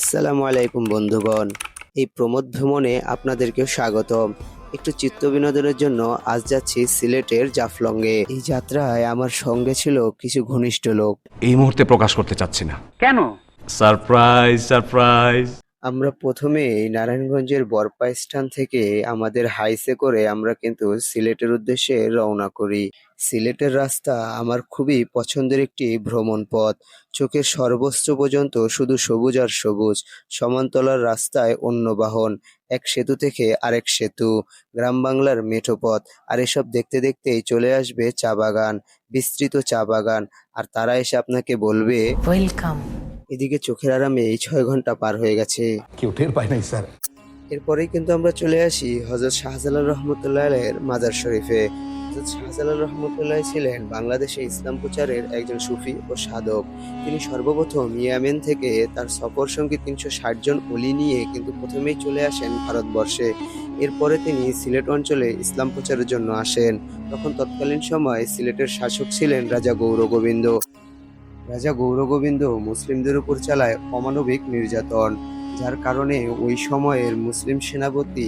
আসসালামু আলাইকুম বন্ধুগণ। এই প্রমোদ ভ্রমণে আপনাদেরকেও স্বাগতম। একটু চিত্ত বিনোদনের জন্য আজ যাচ্ছি সিলেটের জাফলংয়ে। এই যাত্রায় আমার সঙ্গে ছিল কিছু ঘনিষ্ঠ লোক। এই মুহূর্তে প্রকাশ করতে চাচ্ছি না। কেন? Surprise surprise. আমরা প্রথমে নারায়ণগঞ্জের বরপা স্থান থেকে আমাদের হাইসে করে আমরা কিন্তু সিলেটের উদ্দেশ্যে রওনা করি। সিলেটের রাস্তা আমার খুবই পছন্দের একটি ভ্রমণ পথ। চোখের সর্বোচ্চ পর্যন্ত শুধু সবুজ আর সবুজ সমান্তলার রাস্তায় অন্য বাহন, এক সেতু থেকে আরেক সেতু, গ্রাম বাংলার মেঠো পথ, আর এসব দেখতে দেখতেই চলে আসবে চা বাগান, বিস্তৃত চা বাগান, আর তারা এসে আপনাকে বলবে ওয়েলকাম এদিকে চোখের আরামে এই ছয় ঘণ্টা পার হয়ে গেছে। কেউ টের পায় নাই স্যার। এরপরেই কিন্তু আমরা চলে আসি হজরত শাহজালাল রহমতুল্লাহ এর মাজার শরীফে। হজরত শাহজালাল রহমতুল্লাহ ছিলেন বাংলাদেশে ইসলাম প্রচারের একজন সুফি ও সাধক। তিনি সর্বপ্রথম ইয়ামেন থেকে তার সফর সঙ্গী তিনশো ষাট জন অলি নিয়ে কিন্তু প্রথমেই চলে আসেন ভারতবর্ষে। এরপরে তিনি সিলেট অঞ্চলে ইসলাম প্রচারের জন্য আসেন। তখন তৎকালীন সময় সিলেটের শাসক ছিলেন রাজা গৌরগোবিন্দ। রাজা গৌরগোবিন্দ মুসলিমদের উপর চালায় অমানবিক নির্যাতন, যার কারণে ওই সময়ের মুসলিম সেনাপতি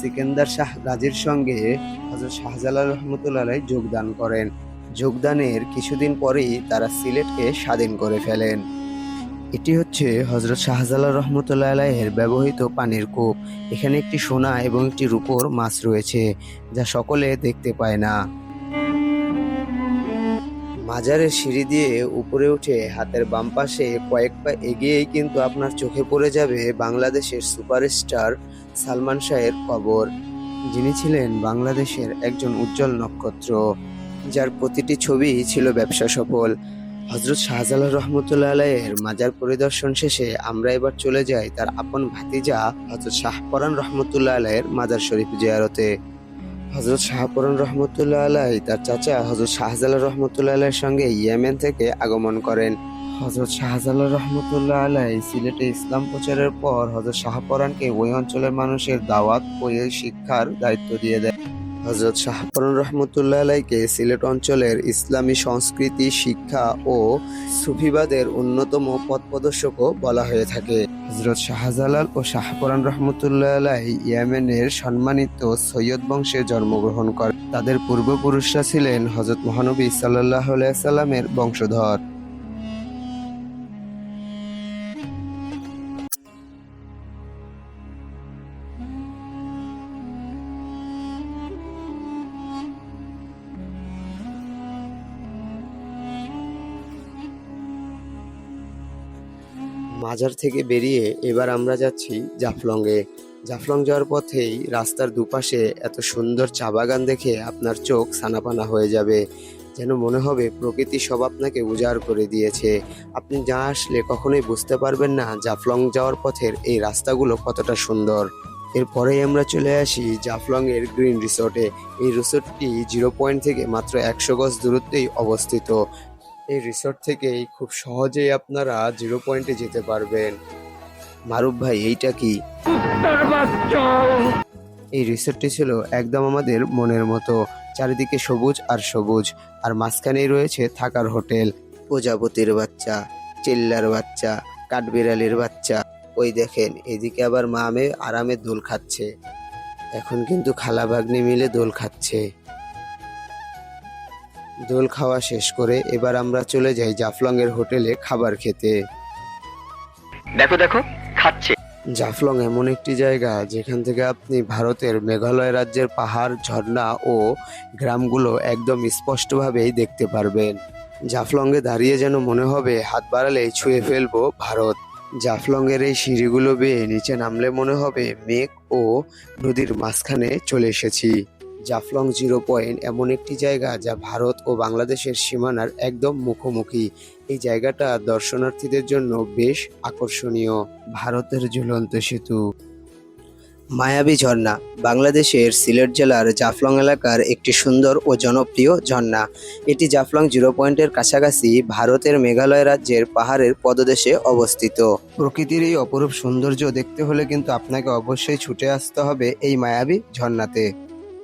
সিকেন্দার শাহ গাজীর সঙ্গে হজরত শাহজালাল রহমতুল্লাহ যোগদান করেন। যোগদানের কিছুদিন পরেই তারা সিলেটকে স্বাধীন করে ফেলেন। এটি হচ্ছে হজরত শাহজালাল রহমতুল্লাহ আলাইয়ের ব্যবহৃত পানির কূপ। এখানে একটি সোনা এবং একটি রূপোর মাছ রয়েছে, যা সকলে দেখতে পায় না। মাজারের সিঁড়ি দিয়ে উপরে উঠে হাতের বাম পাশে কয়েক পা এগিয়েই কিন্তু আপনার চোখে পড়ে যাবে বাংলাদেশের সুপারস্টার সালমান শাহের কবর। যিনি ছিলেন বাংলাদেশের একজন উজ্জ্বল নক্ষত্র, যার প্রতিটি ছবি ছিল ব্যবসা সফল। হজরত শাহজালাল রহমতুল্লাহ আলাইয়ের মাজার পরিদর্শন শেষে আমরা এবার চলে যাই তার আপন ভাতিজা হজরত শাহপরান রহমতুল্লাহ আলাইয়ের মাজার শরীফ জিয়ারতে। হজরত শাহপুরন রহমতুল্লাহ আলাই তার চাচা হজরত শাহজালাল রহমতুল্লাহ আলাইয়ের সঙ্গে ইয়েমেন থেকে আগমন করেন। হজরত শাহজালাল রহমতুল্লাহ আলাই সিলেটে ইসলাম প্রচারের পর হজরত শাহপরানকে ওই অঞ্চলের মানুষের দাওয়াত ও শিক্ষার দায়িত্ব দিয়ে দেয়। হজরত শাহপরান রহমতুল্লাহ আলাইকে সিলেট অঞ্চলের ইসলামী সংস্কৃতি, শিক্ষা ও সুফিবাদের অন্যতম পথ প্রদর্শকও বলা হয়ে থাকে। হজরত শাহজালাল ও শাহপরান রহমতুল্লাহ আলাই ইয়েমেনের সম্মানিত সৈয়দ বংশে জন্মগ্রহণ করেন। তাদের পূর্বপুরুষরা ছিলেন হজরত মহানবী সাল্লাহ সাল্লামের বংশধর। মাজার থেকে বেরিয়ে এবার আমরা যাচ্ছি জাফলংয়ে। জাফলং যাওয়ার পথেই রাস্তার দুপাশে এত সুন্দর চা বাগান দেখে আপনার চোখ সানাপানা হয়ে যাবে। যেন মনে হবে প্রকৃতি সব আপনাকে উজাড় করে দিয়েছে। আপনি যা আসলে কখনোই বুঝতে পারবেন না জাফলং যাওয়ার পথের এই রাস্তাগুলো কতটা সুন্দর। এরপরেই আমরা চলে আসি জাফলং এর গ্রিন রিসোর্টে। এই রিসোর্টটি জিরো পয়েন্ট থেকে মাত্র একশো গজ দূরত্বেই অবস্থিত। এই রিসোর্ট থেকেই খুব সহজেই আপনারা জিরো পয়েন্টে যেতে পারবেন। মারুফ ভাই, এইটা কি? এই রিসোর্টটি ছিল একদম আমাদের মনের মতো, চারিদিকে সবুজ আর সবুজ, আর মাঝখানেই রয়েছে থাকার হোটেল। প্রজাপতির বাচ্চা, চিল্লার বাচ্চা, কাঠবিড়ালির বাচ্চা। ওই দেখেন, এদিকে আবার মামে আরামে দোল খাচ্ছে। এখন কিন্তু খালা ভাগ্নি মিলে দোল খাচ্ছে। দোল খাওয়া শেষ করে এবার আমরা চলে যাই জাফলং এর হোটেলে খাবার খেতে। দেখো দেখো খাচ্ছে। জাফলং এমন একটি জায়গা যেখান থেকে আপনি ভারতের মেঘালয় রাজ্যের পাহাড় ঝর্ণা ও গ্রামগুলো একদম স্পষ্টভাবেই দেখতে পারবেন। জাফলংয়ে দাঁড়িয়ে যেন মনে হবে হাত বাড়ালেই ছুঁয়ে ফেলব ভারত। জাফলংয়ের এই সিঁড়িগুলো বেয়ে নিচে নামলে মনে হবে মেঘ ও নদীর মাঝখানে চলে এসেছি। জাফলং জিরো পয়েন্ট এমন একটি জায়গা যা ভারত ও বাংলাদেশের সীমানার একদম মুখোমুখি। এই জায়গাটা দর্শনার্থীদের জন্য বেশ আকর্ষণীয়। ভারতের ঝুলন্ত সেতু। মায়াবী ঝর্ণা, বাংলাদেশের সিলেট জেলার জাফলং এলাকার একটি সুন্দর ও জনপ্রিয় ঝর্ণা। এটি জাফলং জিরো পয়েন্টের কাছাকাছি ভারতের মেঘালয় রাজ্যের পাহাড়ের পদদেশে অবস্থিত। প্রকৃতির এই অপরূপ সৌন্দর্য দেখতে হলে কিন্তু আপনাকে অবশ্যই ছুটে আসতে হবে এই মায়াবী ঝর্ণাতে।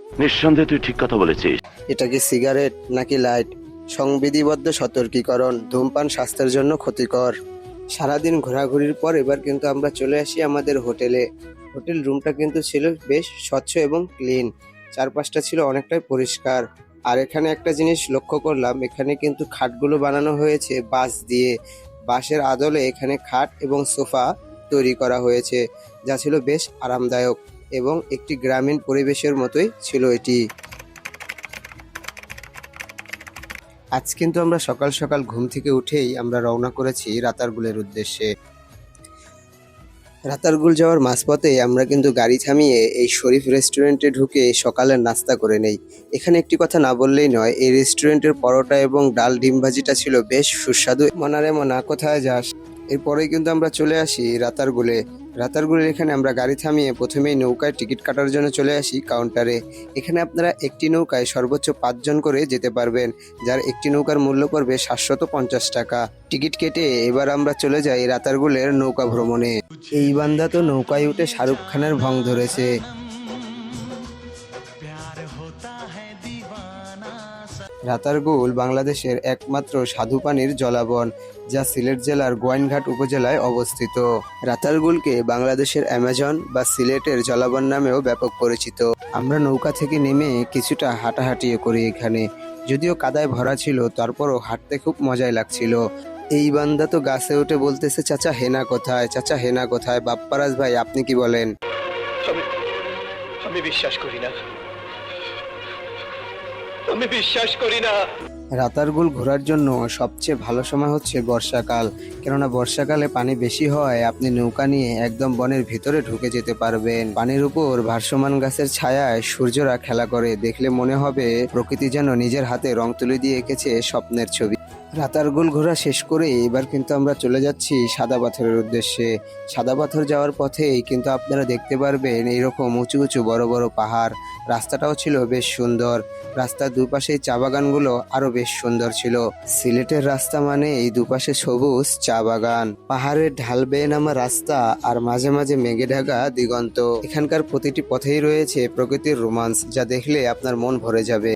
নিঃসন্দেহে তুই ঠিক কথা বলেছিস। এটা কি সিগারেট নাকি লাইট? সংবিধিবদ্ধ সতর্কীকরণ ধূমপান স্বাস্থ্যের জন্য ক্ষতিকর। সারাদিন ঘোরাঘুরির পর এবার কিন্তু আমরা চলে আসি আমাদের হোটেলে। হোটেল রুমটা কিন্তু ছিল বেশ স্বচ্ছ এবং ক্লিন। চারপাশটা ছিল অনেকটাই পরিষ্কার। আর এখানে একটা জিনিস লক্ষ্য করলাম, এখানে কিন্তু খাটগুলো বানানো হয়েছে বাঁশ দিয়ে। বাঁশের আদলে এখানে খাট এবং সোফা তৈরি করা হয়েছে, যা ছিল বেশ আরামদায়ক। এবং একটি গ্রামীণ পরিবেশের মতোই ছিল এটি। আজ কিন্তু আমরা সকাল সকাল ঘুম থেকে উঠেই আমরা রওনা করেছি রাতারগুলের উদ্দেশ্যে। রাতারগুল যাওয়ার মাঝপথে আমরা কিন্তু গাড়ি থামিয়ে এই শরীফ রেস্টুরেন্টে ঢুকে সকালের নাস্তা করে নেই। এখানে একটি কথা না বললেই নয়, এই রেস্টুরেন্টের পরোটা এবং ডাল ডিম ভাজিটা ছিল বেশ সুস্বাদু। মনারে মনা, কোথায় যাস? এরপরেই কিন্তু আমরা চলে আসি রাতারগুলে। রাতারগুলের এখানে আমরা গাড়ি থামিয়ে প্রথমেই নৌকায় টিকিট কাটার জন্য চলে আসি কাউন্টারে। এখানে আপনারা একটি নৌকায় সর্বোচ্চ পাঁচজন করে যেতে পারবেন, যার একটি নৌকার মূল্য পড়বে সাতশত পঞ্চাশ টাকা। টিকিট কেটে এবার আমরা চলে যাই রাতারগুলের নৌকা ভ্রমণে। এই বান্দা তো নৌকায় উঠে শাহরুখ খানের ভং ধরেছে। রাতারগুল বাংলাদেশের একমাত্র স্বাদু পানির জলাবন, যা সিলেট জেলার গোয়াইনঘাট উপজেলায় অবস্থিত। রাতারগুলকে বাংলাদেশের অ্যামাজন বা সিলেটের জলাবন নামেও ব্যাপক পরিচিত। আমরা নৌকা থেকে নেমে কিছুটা হাঁটাহাঁটিও করি এখানে। যদিও কাদায় ভরা ছিল, তারপরও হাঁটতে খুব মজাই লাগছিল। এই বান্দা তো গাছে উঠে বলতেছে, চাচা, হেনা কোথায়? চাচা, হেনা কোথায়? বাপ্পারাজ ভাই, আপনি কি বলেন? আমি বিশ্বাস করি না। আমি বিশ্বাস করি না। রাতারগুল ঘোরার জন্য সবচেয়ে ভালো সময় হচ্ছে বর্ষাকাল। কেননা বর্ষাকালে পানি বেশি হয়, আপনি নৌকা নিয়ে একদম বনের ভিতরে ঢুকে যেতে পারবেন। পানির উপর ভারসমান গাছের ছায়ায় সূর্যরা খেলা করে, দেখলে মনে হবে প্রকৃতি যেন নিজের হাতে রং তুলি দিয়ে এঁকেছে স্বপ্নের ছবি। রাতারগুল ঘোরা শেষ করে এবার কিন্তু আমরা চলে যাচ্ছি সাদা পাথরের উদ্দেশ্যে। সাদা পাথর যাওয়ার পথেই কিন্তু আপনারা দেখতে পারবেন এইরকম উঁচু উঁচু বড় বড় পাহাড়। রাস্তাটাও ছিল বেশ সুন্দর। রাস্তার দুপাশে চা বাগানগুলো আরও বেশ সুন্দর ছিল। সিলেটের রাস্তা মানে এই দুপাশে সবুজ চা বাগান। পাহাড়ের ঢাল বেয়ে নামা রাস্তা আর মাঝে মাঝে মেঘে ঢাকা দিগন্ত। এখানকার প্রতিটি পথেই রয়েছে প্রকৃতির রোমান্স যা দেখলে আপনার মন ভরে যাবে।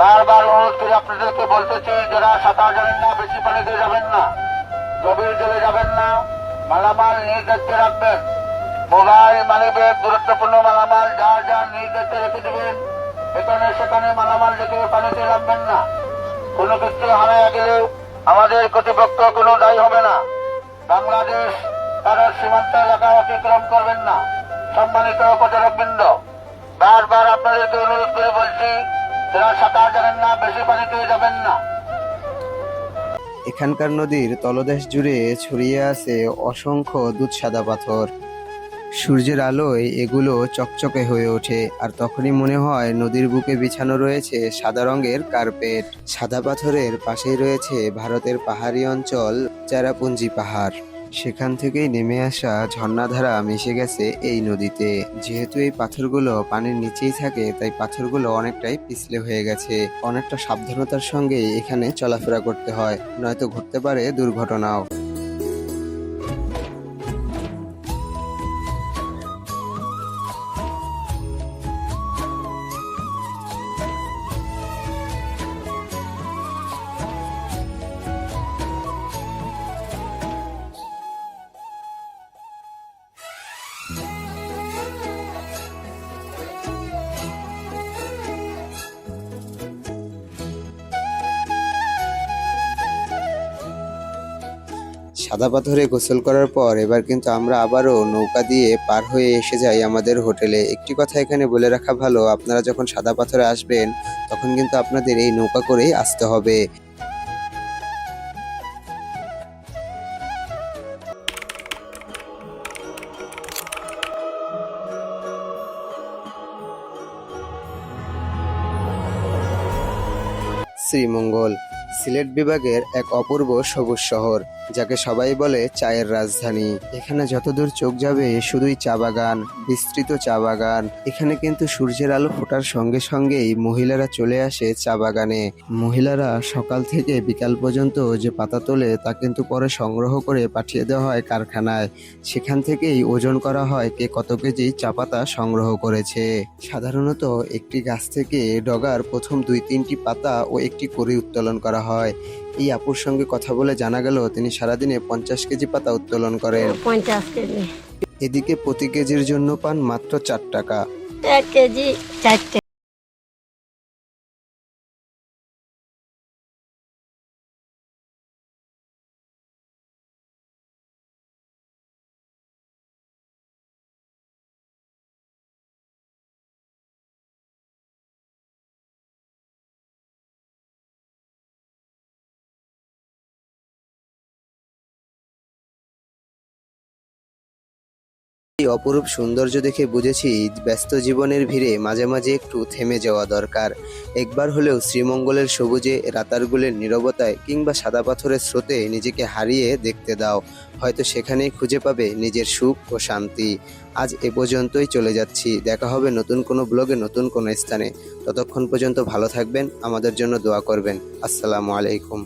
বারবার অনুরোধ করে আপনাদেরকে বলতেছি, যারা সাঁতার জানেন না, বেশি পানিতে যাবেন না। গভীর জলে যাবেন না। মালামাল নিজ দায়িত্বে রাখবেন। মোবাইল, মানিব্যাগ, গুরুত্বপূর্ণ মালামাল, যার যার নিজ দায়িত্বে রেখে দেবেন, এখানে সেখানে মালামাল রেখে পানিতে রাখবেন না। কোনো কিছু হারায় গেলেও আমাদের কর্তৃপক্ষ কোনো দায়ী হবে না। বাংলাদেশ তার সীমান্ত এলাকা অতিক্রম করবেন না। সম্মানিত পর্যটকবৃন্দ বারবার আপনাদেরকে অনুরোধ করে বলছি এখানকার নদীর তলদেশ জুড়ে ছড়িয়ে আছে অসংখ্য দুধ সাদা পাথর। সূর্যের আলোয় এগুলো চকচকে হয়ে ওঠে, আর তখনই মনে হয় নদীর বুকে বিছানো রয়েছে সাদা রঙের কার্পেট। সাদা পাথরের পাশেই রয়েছে ভারতের পাহাড়ি অঞ্চল, চেরাপুঞ্জি পাহাড়। সেখান থেকেই নেমে আসা ঝর্ণাধারা মিশে গেছে এই নদীতে। যেহেতু এই পাথরগুলো পানির নিচেই থাকে, তাই পাথরগুলো অনেকটাই পিছলে হয়ে গেছে। অনেকটা সাবধানতার সঙ্গে এখানে চলাফেরা করতে হয়, নয়তো ঘটতে পারে দুর্ঘটনাও। সাদা পাথরে গোসল করার পর এবার কিন্তু আমরা আবারও নৌকা দিয়ে পার হয়ে এসে যাই আমাদের হোটেলে। একটি কথা এখানে বলে রাখা ভালো, আপনারা যখন সাদা পাথরে আসবেন, তখন কিন্তু আপনাদের এই নৌকা করেই আসতে হবে। শ্রীমঙ্গল, সিলেট বিভাগের এক অপূর্ব সবুজ শহর। যাকে সবাই বলে চায়ের রাজধানী। এখানে যতদূর চোখ যাবে, শুধুই চা বাগান, বিস্তৃত চা বাগান। এখানে কিন্তু সূর্যের আলো ফোটার সঙ্গে সঙ্গেই মহিলারা চলে আসে চা বাগানে। মহিলারা সকাল থেকে বিকাল পর্যন্ত যে পাতা তোলে, তা কিন্তু পরে সংগ্রহ করে পাঠিয়ে দেওয়া হয় কারখানায়। সেখান থেকেই ওজন করা হয় কে কত কেজি চা পাতা সংগ্রহ করেছে। সাধারণত একটি গাছ থেকে ডগার প্রথম দুই তিনটি পাতা ও একটি কড়ি উত্তোলন করা হয়। এই আপুর সঙ্গে কথা বলে জানা গেল তিনি সারাদিনে পঞ্চাশ কেজি পাতা উত্তোলন করেন। পঞ্চাশ কেজি। এদিকে প্রতি কেজির জন্য পান মাত্র চার টাকা। এক কেজি চারটে এই অপরূপ সৌন্দর্য দেখে বুঝেছি ব্যস্ত জীবনের ভিড়ে মাঝে মাঝে একটু থেমে যাওয়া দরকার। একবার হলেও শ্রীমঙ্গলের সবুজে রাতারগুলের নীরবতায় কিংবা সাদা পাথরের স্রোতে নিজেকে হারিয়ে দেখতে দাও। হয়তো সেখানেই খুঁজে পাবে নিজের সুখ ও শান্তি। আজ এ পর্যন্তই চলে যাচ্ছি। দেখা হবে নতুন কোনো ব্লগে নতুন কোনো স্থানে। ততক্ষণ পর্যন্ত ভালো থাকবেন, আমাদের জন্য দোয়া করবেন। আসসালামু আলাইকুম।